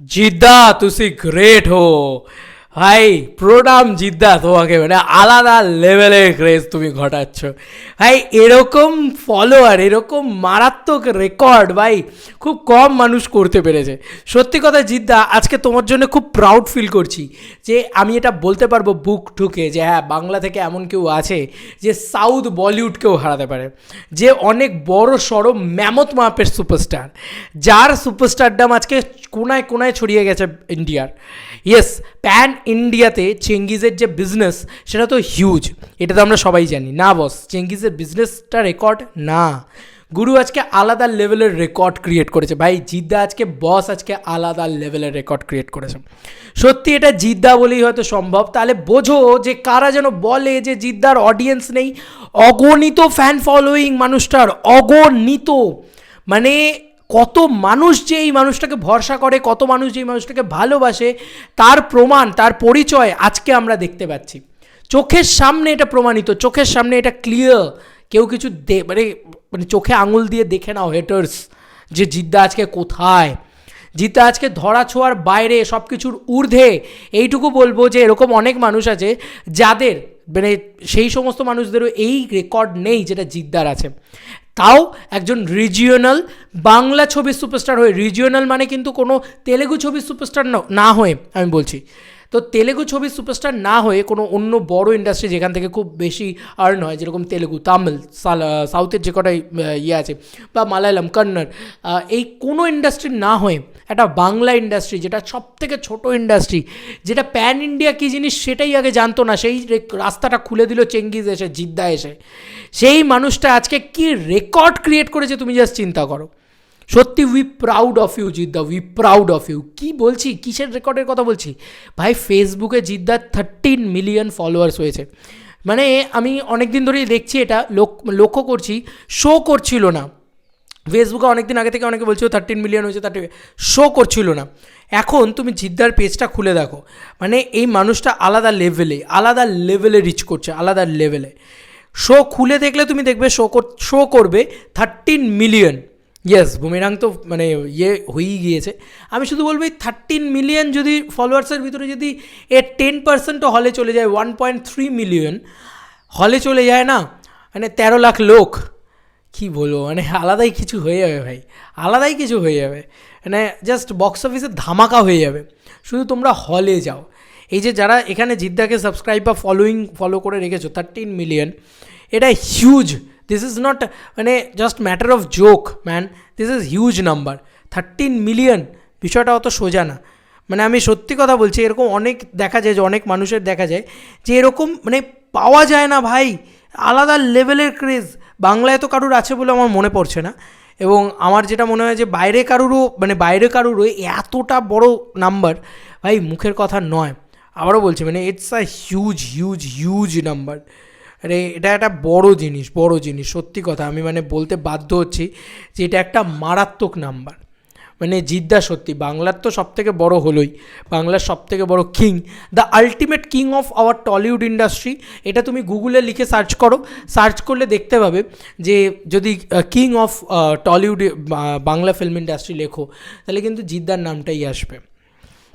ਜਿੱਦਾਂ ਤੁਸੀਂ ਗ੍ਰੇਟ ਹੋ ভাই প্রণাম জিদ্দা তোমাকে মানে আলাদা লেভেলের ক্রেজ তুমি ঘটাচ্ছ। ভাই, এরকম ফলোয়ার এরকম মারাত্মক রেকর্ড ভাই, খুব কম মানুষ করতে পেরেছে। সত্যি কথা জিদ্দা, আজকে তোমার জন্য খুব প্রাউড ফিল করছি যে আমি এটা বলতে পারব বুক ঠুকে যে হ্যাঁ বাংলা থেকে এমন কেউ আছে যে সাউথ বলিউডকেও হারাতে পারে। যে অনেক বড় সড়ো ম্যামথ মাপের সুপারস্টার যার সুপারস্টারডাম আজকে কোনায় কোনায় ছড়িয়ে গেছে ইন্ডিয়ার ইয়েস প্যান ইন্ডিয়াতে চেঙ্গিজের যে বিজনেস সেটা তো হিউজ এটা তো আমরা সবাই জানি। না বস চেঙ্গিজের বিজনেসটা রেকর্ড না। গুরু আজকে আলাদা লেভেলের রেকর্ড ক্রিয়েট করেছে। ভাই, জিদ্দা আজকে বস আজকে আলাদা লেভেলের রেকর্ড ক্রিয়েট করেছে। সত্যি এটা জিদ্দা বলেই হয়তো সম্ভব। তাহলে বোঝো যে কারা যেন বলে যে জিদ্দার অডিয়েন্স নেই। অগণিত ফ্যান ফলোয়িং মানুষটার, অগণিত। মানে কত মানুষ যে এই মানুষটাকে ভরসা করে, কত মানুষ যে এই মানুষটাকে ভালোবাসে, তার প্রমাণ, তার পরিচয় আজকে আমরা দেখতে পাচ্ছি। চোখের সামনে এটা প্রমাণিত, চোখের সামনে এটা ক্লিয়ার কেউ কিছু দে মানে মানে চোখে আঙুল দিয়ে দেখে নাও হেটার্স যে জিদ্দা আজকে কোথায়? জিদ্দা আজকে ধরা ছোঁয়ার বাইরে সব কিছুর ঊর্ধ্বে। এইটুকু বলব যে এরকম অনেক মানুষ আছে যাদের মানে সেই সমস্ত মানুষদেরও এই রেকর্ড নেই যেটা জিদ্দার আছে। তাও একজন রিজিওনাল বাংলা ছবির সুপারস্টার হয়ে রিজিওনাল মানে কিন্তু কোনো তেলেগু ছবির সুপারস্টার না হয়ে, আমি বলছি। তো তেলেগু ছবির সুপারস্টার না হয়ে কোনো অন্য বড় ইন্ডাস্ট্রি যেখান থেকে খুব বেশি আর্ন হয়, যেরকম তেলেগু, তামিল সাউথের যে কটাই ইয়ে আছে, বা মালায়ালাম, কন্নড় এই কোনো ইন্ডাস্ট্রি না হয়ে একটা বাংলা ইন্ডাস্ট্রি যেটা সব থেকে ছোটো ইন্ডাস্ট্রি যেটা প্যান ইন্ডিয়া কী জিনিস সেটাই আগে জানতো না, সেই রাস্তাটা খুলে দিল চেঙ্গিজ এসে, জিদ্দা এসে। সেই মানুষটা আজকে কি রেকর্ড ক্রিয়েট করেছে তুমি জাস্ট চিন্তা করো। সত্যি we proud of you Jeetda we proud of you কী বলছি? কিসের রেকর্ডের কথা বলছি? ভাই ফেসবুকে জিদ্দার থার্টিন মিলিয়ন ফলোয়ার্স হয়েছে। মানে আমি অনেক দিন ধরেই দেখছি এটা লক্ষ্য করছি শো করছিল না। ফেসবুকে অনেকদিন আগে থেকে অনেকে বলছিল থার্টিন মিলিয়ন হয়েছে থার্টি শো করছিল না। এখন তুমি জিদ্দার পেজটা খুলে দেখো। মানে এই মানুষটা আলাদা লেভেলে আলাদা লেভেলে রিচ করছে, আলাদা লেভেলে শো খুলে দেখলে তুমি দেখবে শো শো করবে থার্টিন মিলিয়ন ইয়েস বুমেরাং তো মানে ইয়ে হয়েই গিয়েছে। আমি শুধু বলব এই থার্টিন মিলিয়ন যদি ফলোয়ার্সের ভিতরে যদি এর টেন পার্সেন্টও হলে চলে যায় ওয়ান পয়েন্ট থ্রি মিলিয়ন হলে চলে যায় না মানে তেরো লাখ লোক, কী বলব? মানে আলাদাই কিছু হয়ে যাবে ভাই, আলাদাই কিছু হয়ে যাবে। মানে জাস্ট বক্স অফিসে ধামাকা হয়ে যাবে। শুধু তোমরা হলে যাও। এই যে যারা এখানে জিদ্দাকে সাবস্ক্রাইব বা ফলোয়িং ফলো করে রেখেছো থার্টিন মিলিয়ন এটা হিউজ দিস ইজ নট মানে just matter of joke man this is huge number thirteen million বিষয়টা অত সোজা না। মানে আমি সত্যি কথা বলছি, এরকম অনেক দেখা যায় যে, অনেক মানুষের দেখা যায় যে, এরকম মানে পাওয়া যায় না, ভাই। আলাদা লেভেলের ক্রেজ বাংলায় তো কারুর আছে বলে আমার মনে পড়ছে না। এবং আমার যেটা মনে হয় যে, বাইরে কারুরও মানে বাইরে কারুরও এতটা বড় নাম্বার ভাই, মুখের কথা নয়। আবারও বলছি মানে it's a huge huge huge number আরে এটা একটা বড় জিনিস বড় জিনিস, সত্যি কথা। আমি মানে বলতে বাধ্য হচ্ছি যে এটা একটা মারাত্মক নাম্বার। মানে জিদ্দা সত্যি, বাংলার তো সব থেকে বড় হলোই, বাংলার সব থেকে বড় king the ultimate king of our Tollywood industry এটা তুমি গুগলে লিখে সার্চ করো সার্চ করলে দেখতে পাবে যে যদি king of Tollywood Bangla film industry লেখো, তাহলে কিন্তু জিদ্দার নামটাই আসবে।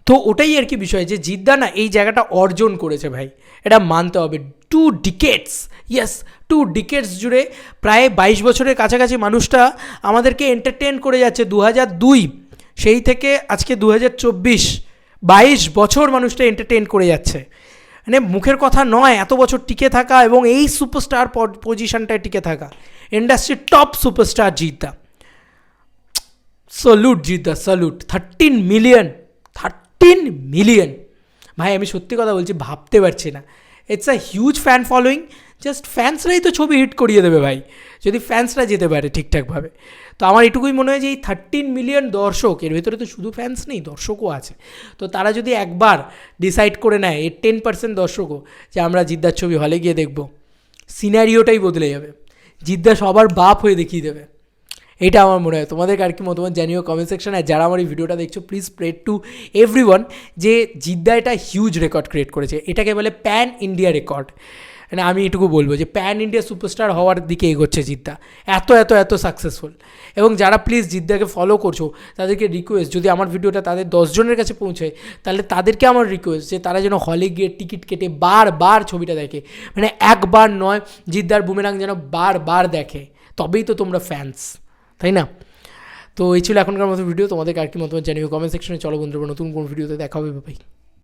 তো ওটাই আর কি বিষয় যে জিদ্দা না এই জায়গাটা অর্জন করেছে ভাই। এটা মানতে হবে। Two decades yes two decades জুড়ে প্রায় বাইশ বছরের কাছাকাছি মানুষটা আমাদেরকে এন্টারটেন করে যাচ্ছে দু দুই। সেই থেকে আজকে দু হাজার চব্বিশ, বাইশ বছর মানুষটা এন্টারটেন করে যাচ্ছে। মানে মুখের কথা নয়, এত বছর টিকে থাকা এবং এই সুপারস্টার পজিশনটায় টিকে থাকা। ইন্ডাস্ট্রির top superstar Jeetda salute Jeetda salute thirteen million thirteen million ভাই, আমি সত্যি কথা বলছি, ভাবতে পারছি না। It's a huge fan following just ফ্যান্সরাই তো ছবি হিট করিয়ে দেবে ভাই। যদি ফ্যান্সরা যেতে পারে ঠিকঠাকভাবে। তো আমার এটুকুই মনে হয় যে এই থার্টিন মিলিয়ন দর্শক, এর ভেতরে তো শুধু ফ্যান্স নেই, দর্শকও আছে। তো তারা যদি একবার ডিসাইড করে নেয় এর টেন পার্সেন্ট দর্শকও, যে আমরা জিদ্দার ছবি হলে গিয়ে দেখব। সিনারিওটাই বদলে যাবে। জিদ্দা সবার বাপ হয়ে দেখিয়ে দেবে। এটা আমার মনে হয়। তোমাদের আর কি মতামত জানিও কমেন্ট সেকশনে যারা আমার এই ভিডিওটা দেখছ প্লিজ স্প্রেড টু এভরি যে জিদ্দা এটা হিউজ রেকর্ড ক্রিয়েট করেছে। এটাকে বলে প্যান ইন্ডিয়া রেকর্ড মানে আমি এটুকু বলব যে প্যান ইন্ডিয়া সুপারস্টার হওয়ার দিকে এগোচ্ছে জিদ্দা। এত এত এত সাকসেসফুল এবং যারা প্লিজ জিদ্দাকে ফলো করছ, তাদেরকে রিকোয়েস্ট যদি আমার ভিডিওটা তাদের দশজনের কাছে পৌঁছায়, তাহলে তাদেরকে আমার রিকোয়েস্ট যে তারা যেন হলে গিয়ে টিকিট কেটে বারবার ছবিটা দেখে। মানে একবার নয়, জিদ্দার বুমেরাং যেন বারবার দেখে। তবেই তো তোমরা ফ্যান্স তাই না? তো এই ছিল এখনকার মতো ভিডিও তোমাদেরকে আর কি মতামত জানিও। কমেন্ট সেকশনে চলো বন্ধুরা, নতুন কোন ভিডিওতে দেখা হবে ভাই